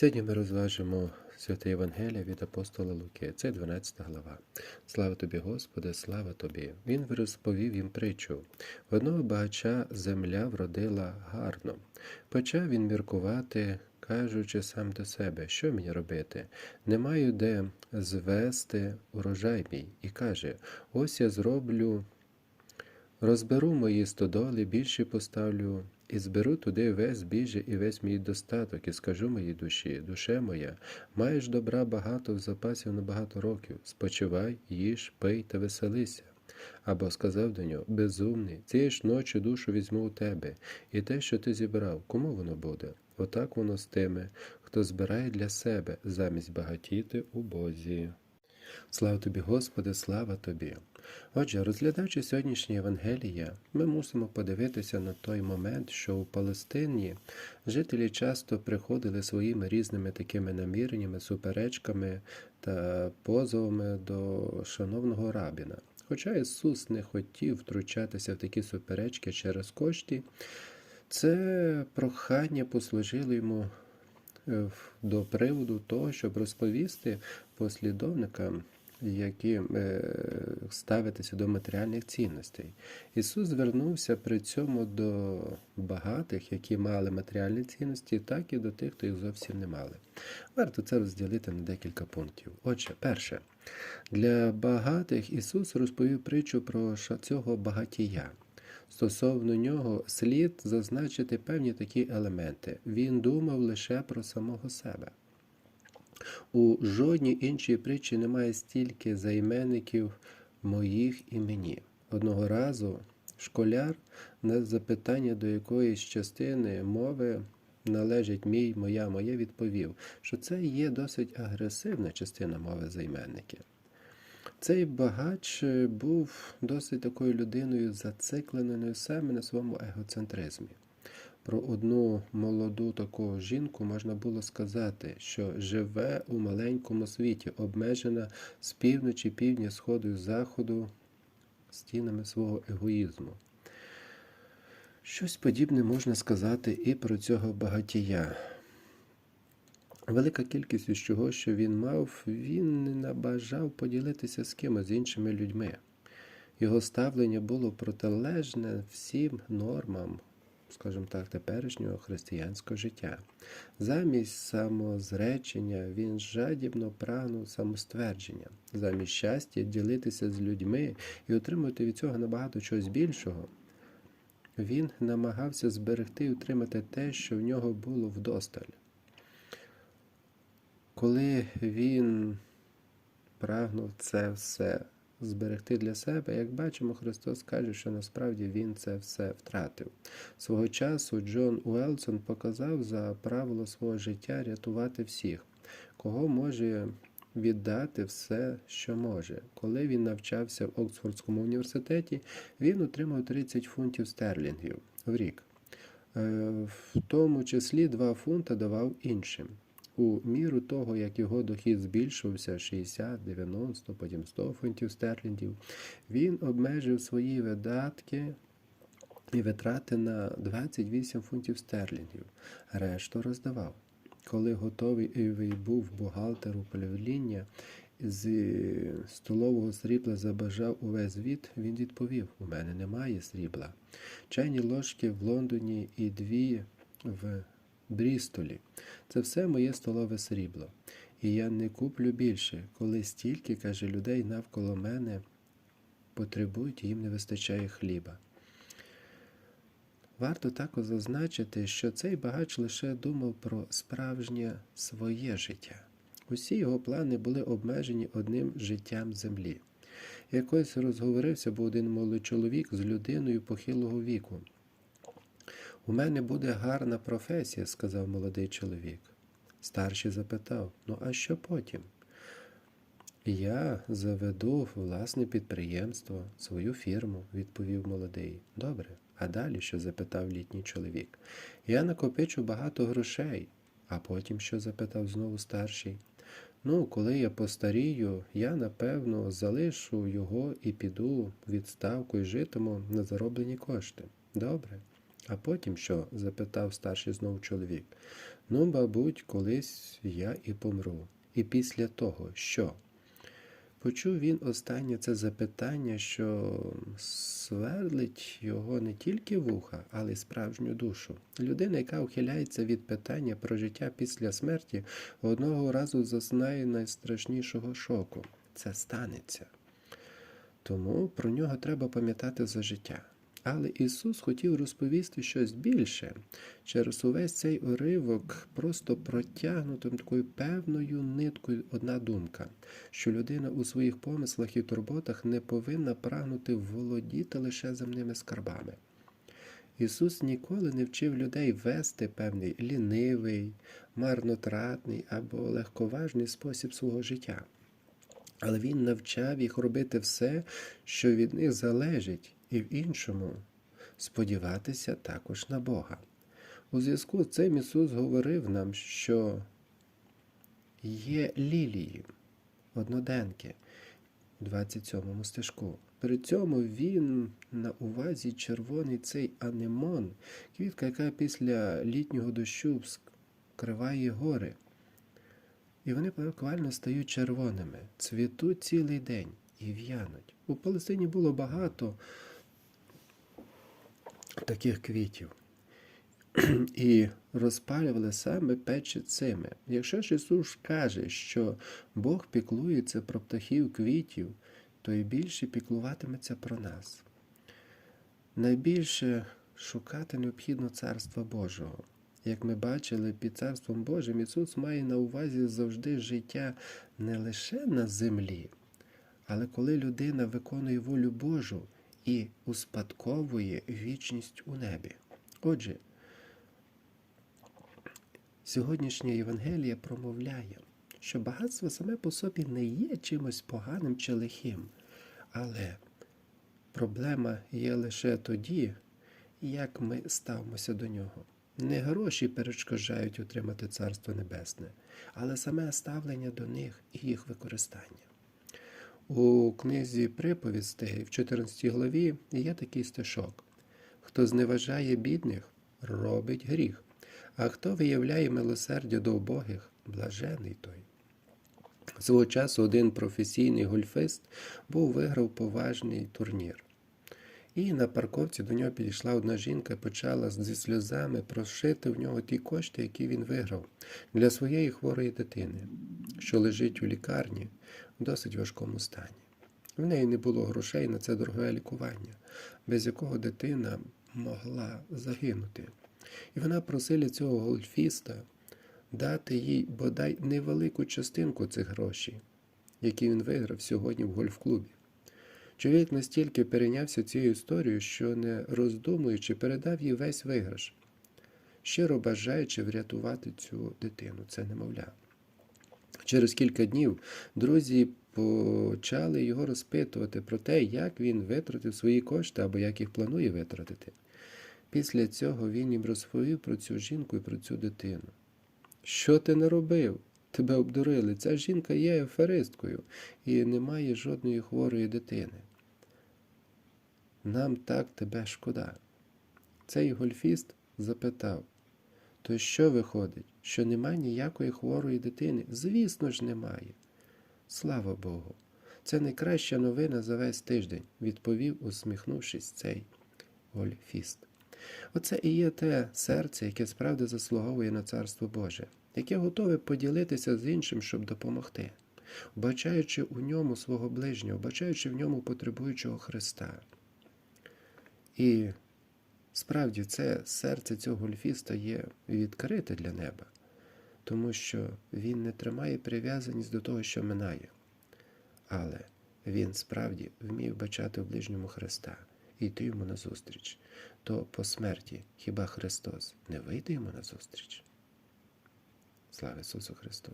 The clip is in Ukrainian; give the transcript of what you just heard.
Сьогодні ми розважимо Святе Євангелія від апостола Луки. Це 12 глава. Слава тобі, Господи, слава тобі. Він розповів їм притчу. Одного багача земля вродила гарно. Почав він міркувати, кажучи сам до себе, що мені робити? Не маю де звести урожай мій. І каже: ось я зроблю Розберу мої стодоли, більше поставлю, і зберу туди весь збіжжя і весь мій достаток, і скажу моїй душі, душе моя, маєш добра багато в запасів на багато років, спочивай, їж, пий та веселися. Або сказав до нього, безумний, цієї ж ночі душу візьму у тебе, і те, що ти зібрав, кому воно буде? Отак воно з тими, хто збирає для себе, замість багатіти у Бозі. Слава тобі, Господи, слава тобі. Отже, розглядаючи сьогоднішнє Євангелія, ми мусимо подивитися на той момент, що у Палестині жителі часто приходили своїми різними такими наміреннями, суперечками та позовами до шановного рабіна. Хоча Ісус не хотів втручатися в такі суперечки через кошти, це прохання послужило йому до приводу того, щоб розповісти послідовникам які е, ставитися до матеріальних цінностей. Ісус звернувся при цьому до багатих, які мали матеріальні цінності, так і до тих, хто їх зовсім не мали. Варто це розділити на декілька пунктів. Отже, перше, для багатих Ісус розповів притчу про цього багатія. Стосовно нього слід зазначити певні такі елементи. Він думав лише про самого себе. У жодній іншій притчі немає стільки займенників моїх і мені. Одного разу школяр на запитання до якоїсь частини мови належить мій, моя, моє, відповів, що це є досить агресивна частина мови займенники. Цей багач був досить такою людиною зацикленою саме на своєму егоцентризмі. Про одну молоду таку жінку можна було сказати, що живе у маленькому світі, обмежена з півночі, півдня, сходу і заходу стінами свого егоїзму. Щось подібне можна сказати і про цього багатія. Велика кількість із чого, що він мав, він не набажав поділитися з кимось з іншими людьми. Його ставлення було протилежне всім нормам скажімо так, теперішнього християнського життя. Замість самозречення він жадібно прагнув самоствердження, замість щастя ділитися з людьми і отримати від цього набагато чогось більшого. Він намагався зберегти і утримати те, що в нього було вдосталь. Коли він прагнув це все зберегти для себе, як бачимо, Христос каже, що насправді Він це все втратив. Свого часу Джон Уелсон показав за правило свого життя рятувати всіх, кого може віддати все, що може. Коли він навчався в Оксфордському університеті, він отримав 30 фунтів стерлінгів в рік. Е, в тому числі 2 фунта давав іншим. У міру того, як його дохід збільшувався 60, 90, потім 100 фунтів стерлінгів, він обмежив свої видатки і витрати на 28 фунтів стерлінгів. Решту роздавав. Коли готовий був бухгалтер управління, з столового срібла забажав увесь звіт, він відповів: У мене немає срібла. Чайні ложки в Лондоні і дві в Брістолі. Це все моє столове срібло. І я не куплю більше, коли стільки, каже, людей навколо мене потребують і їм не вистачає хліба. Варто також зазначити, що цей багач лише думав про справжнє своє життя. Усі його плани були обмежені одним життям землі. Якось розговорився був один молодий чоловік з людиною похилого віку. У мене буде гарна професія, сказав молодий чоловік. Старший запитав: Ну, а що потім? Я заведу власне підприємство, свою фірму, відповів молодий. Добре. А далі що? запитав літній чоловік. Я накопичу багато грошей. А потім що? запитав знову старший. Ну, коли я постарію, я напевно залишу його і піду відставку і житиму на зароблені кошти. Добре. А потім що? запитав старший знову чоловік. Ну, мабуть, колись я і помру. І після того що? Почув він останнє це запитання, що свердлить його не тільки вуха, але й справжню душу. Людина, яка ухиляється від питання про життя після смерті, одного разу зазнає найстрашнішого шоку. Це станеться. Тому про нього треба пам'ятати за життя. Але Ісус хотів розповісти щось більше. Через увесь цей уривок просто протягнуто такою певною ниткою одна думка, що людина у своїх помислах і турботах не повинна прагнути володіти лише земними скарбами. Ісус ніколи не вчив людей вести певний лінивий, марнотратний або легковажний спосіб свого життя. Але Він навчав їх робити все, що від них залежить, і в іншому сподіватися також на Бога. У зв'язку з цим Ісус говорив нам, що є лілії, одноденки у 27 стежку. При цьому він на увазі червоний цей анемон, квітка, яка після літнього дощу вкриває гори. І вони буквально стають червоними, цвітуть цілий день і в'януть. У Палестині було багато таких квітів. І розпалювали саме печі цими. Якщо ж Ісус каже, що Бог піклується про птахів квітів, то і більше піклуватиметься про нас. Найбільше шукати необхідно Царства Божого. Як ми бачили, під Царством Божим Ісус має на увазі завжди життя не лише на землі, але коли людина виконує волю Божу і успадковує вічність у небі. Отже, сьогоднішня Євангелія промовляє, що багатство саме по собі не є чимось поганим чи лихим, але проблема є лише тоді, як ми ставимося до нього. Не гроші перешкоджають отримати Царство Небесне, але саме ставлення до них і їх використання. У книзі приповістей в 14 главі є такий стишок: хто зневажає бідних, робить гріх, а хто виявляє милосердя до убогих, блажений той. Свого часу один професійний гольфист був виграв поважний турнір. І на парковці до нього підійшла одна жінка почала зі сльозами прошити в нього ті кошти, які він виграв для своєї хворої дитини, що лежить у лікарні в досить важкому стані. В неї не було грошей на це дороге лікування, без якого дитина могла загинути. І вона просила цього гольфіста дати їй бодай невелику частинку цих грошей, які він виграв сьогодні в гольф-клубі. Чоловік настільки перейнявся цією історією, що, не роздумуючи, передав їй весь виграш, щиро бажаючи врятувати цю дитину, це немовля. Через кілька днів друзі почали його розпитувати про те, як він витратив свої кошти або як їх планує витратити. Після цього він їм розповів про цю жінку і про цю дитину. Що ти не робив? Тебе обдурили. Ця жінка є аферисткою і не має жодної хворої дитини. Нам так тебе шкода. Цей гольфіст запитав, то що виходить, що немає ніякої хворої дитини? Звісно ж, немає. Слава Богу. Це найкраща новина за весь тиждень, відповів, усміхнувшись цей гольфіст. Оце і є те серце, яке справді заслуговує на Царство Боже, яке готове поділитися з іншим, щоб допомогти, вбачаючи у ньому свого ближнього, вбачаючи в ньому потребуючого Христа. І справді це серце цього гольфіста є відкрите для неба, тому що він не тримає прив'язаність до того, що минає. Але він справді вмів бачати в ближньому Христа і йти йому назустріч. То по смерті хіба Христос не вийде йому назустріч? Слава Ісусу Христу!